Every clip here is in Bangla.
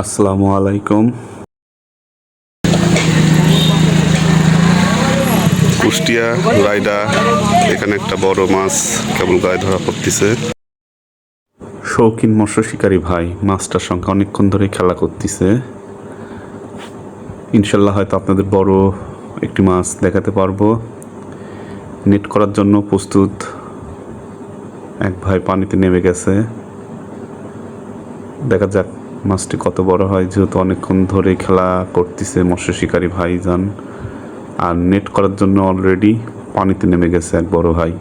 আসসালামু আলাইকুম। কুষ্টিয়া রায়ডা এখানে একটা বড় মাছ কেবল গায়ে ধরা পড়তেছে। শৌখিন মৎস্য শিকারী ভাই মাছটার সঙ্গে অনেকক্ষণ ধরে খেলা করতেছে। ইনশাল্লাহ হয়তো আপনাদের বড় একটি মাছ দেখাতে পারব। নেট করার জন্য প্রস্তুত। এক ভাই পানিতে নেমে গেছে। দেখা যাক মাছটি কত বড় হয়, যেহেতু অনেকক্ষণ ধরে খেলা করতেছে মৎস্য শিকারী ভাইজান। আর নেট করার জন্য অলরেডি পানিতে নেমে গেছে এক বড় ভাই।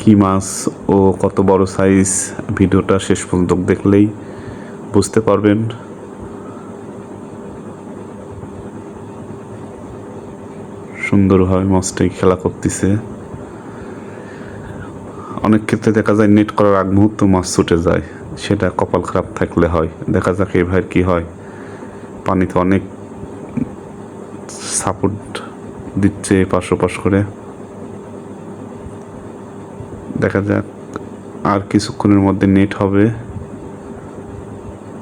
কি মাছ ও কত বড় সাইজ ভিডিওটা শেষ পর্যন্ত দেখলেই বুঝতে পারবেন। সুন্দরভাবে মাছটাই খেলা করতেছে। অনেক ক্ষেত্রে দেখা যায় নেট করার আগ মুহূর্ত মাছ ছুটে যায়। সেটা কপাল খারাপ থাকলে হয়। দেখা যাক এই ভাইয়ের কী হয়। পানিতে অনেক সাপোর্ট দিচ্ছে পাশ ওপাশ করে। দেখা যাক আর কিছুক্ষণের মধ্যে নেট হবে।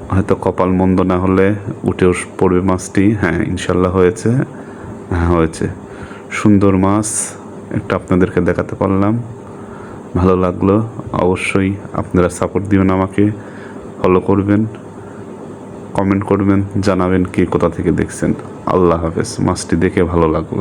হয়তো কপাল মন্দ না হলে উঠেও পড়বে মাছটি। হ্যাঁ ইনশাল্লাহ হয়েছে। হ্যাঁ হয়েছে। সুন্দর মাছ, একটা আপনাদেরকে দেখাতে পারলাম। ভালো লাগল, অবশ্যই আপনারা সাপোর্ট দিবেন আমাকে ফলো করবেন কমেন্ট করবেন, জানাবেন কে কোথা থেকে দেখছেন। আল্লাহ হাফেজ, মাছটি দেখে ভালো লাগল।